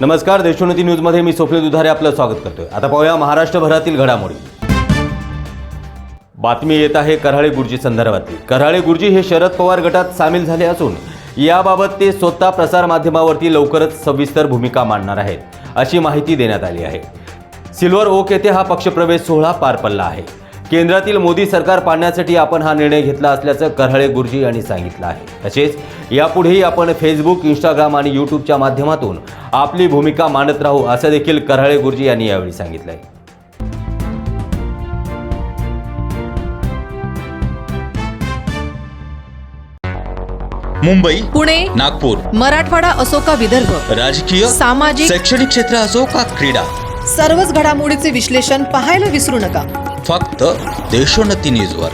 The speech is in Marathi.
नमस्कार देशोन्नती न्यूजमध्ये मी सोफले दुधारे आपलं स्वागत करतोय. आता पाहूया महाराष्ट्रभरातील घडामोडी. बातमी येत आहे कराळे गुरुजी संदर्भातली. कराळे गुरुजी हे शरद पवार गटात सामील झाले असून याबाबत ते स्वतः प्रसारमाध्यमावरती लवकरच सविस्तर भूमिका मांडणार आहेत अशी माहिती देण्यात आली आहे. सिल्वर ओक येथे हा पक्षप्रवेश सोहळा पार पडला आहे. केंद्रातील मोदी सरकार पाडण्यासाठी आपण हा निर्णय घेतला असल्याचं करहळे गुरुजी यांनी सांगितलं आहे. तसेच यापुढेही आपण फेसबुक इंस्टाग्राम आणि यूट्यूबच्या माध्यमातून आपली भूमिका मांडत राहू असं देखील करहळे गुरुजी यांनी यावेळी सांगितलं आहे मुंबई पुणे नागपूर मराठवाडा असो का विदर्भ राजकीय सामाजिक शैक्षणिक क्षेत्र असो का क्रीडा सर्वच घडामोडीचे विश्लेषण पाहायला विसरू नका. फक्त देशोन्नती न्यूजवर.